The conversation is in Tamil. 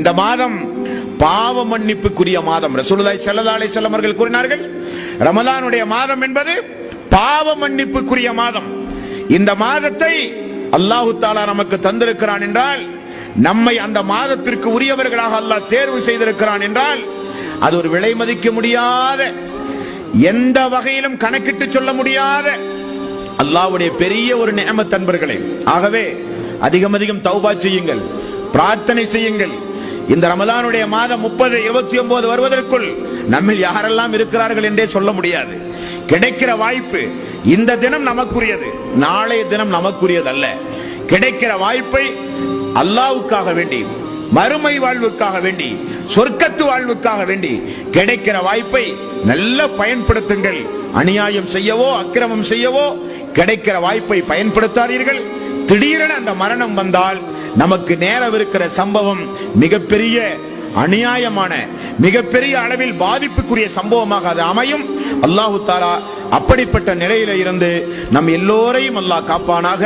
இந்த மாதம் பாவ மன்னிப்புக்குரிய மாதம். ரசூலுல்லாஹி ஸல்லல்லாஹு அலைஹி வஸல்லம் அவர்கள் கூறினார்கள் ரமலானுடைய மாதம் என்பது பாவ மன்னிப்புக்குரிய மாதம். இந்த மாதத்தை அல்லாஹு தாலா நமக்கு தந்திருக்கிறான் என்றால் நம்மை அந்த மாதத்திற்கு உரியவர்களாக அல்லாஹ் தேர்வு செய்திருக்கிறான் என்றால் அது ஒரு விலை மதிக்க முடியாத எந்த வகையிலும் கணக்கிட்டு சொல்ல முடியாத அல்லாஹ்வுடைய பெரிய ஒரு நியமத் அன்பர்களே. ஆகவே அதிகம் அதிகம் தௌபா செய்யுங்கள் பிரார்த்தனை செய்யுங்கள். இந்த ரமலானுடைய மாதம் முப்பது இருபத்தி ஒன்பது வருவதற்குள் நம்மில் யாரெல்லாம் இருக்கிறார்கள் என்றே சொல்ல முடியாது. கிடைக்கிற வாய்ப்பு இந்த தினம் நமக்குரியது நாளைய தினம் நமக்குரியது அல்ல கிடைக்கிற வாய்ப்பை அல்லாவுக்காக வேண்டி மறுமை வாழ்வுக்காக வேண்டி சொர்க்கத்து வாழ்வுக்காக வேண்டி கிடைக்கிற வாய்ப்பை நல்ல பயன்படுத்துங்கள். அநியாயம் செய்யவோ அக்கிரமம் செய்யவோ கிடைக்கிற வாய்ப்பை பயன்படுத்தாதீர்கள். திடீரென அந்த மரணம் வந்தால் நமக்கு நேரவிருக்கிற சம்பவம் மிகப்பெரிய அநியாயமான மிகப்பெரிய அளவில் பாதிப்புக்குரிய சம்பவமாக அது அமையும். அல்லாஹு தாலா அப்படிப்பட்ட நிலையில இருந்து நம் எல்லோரையும் அல்லாஹ் காப்பானாக.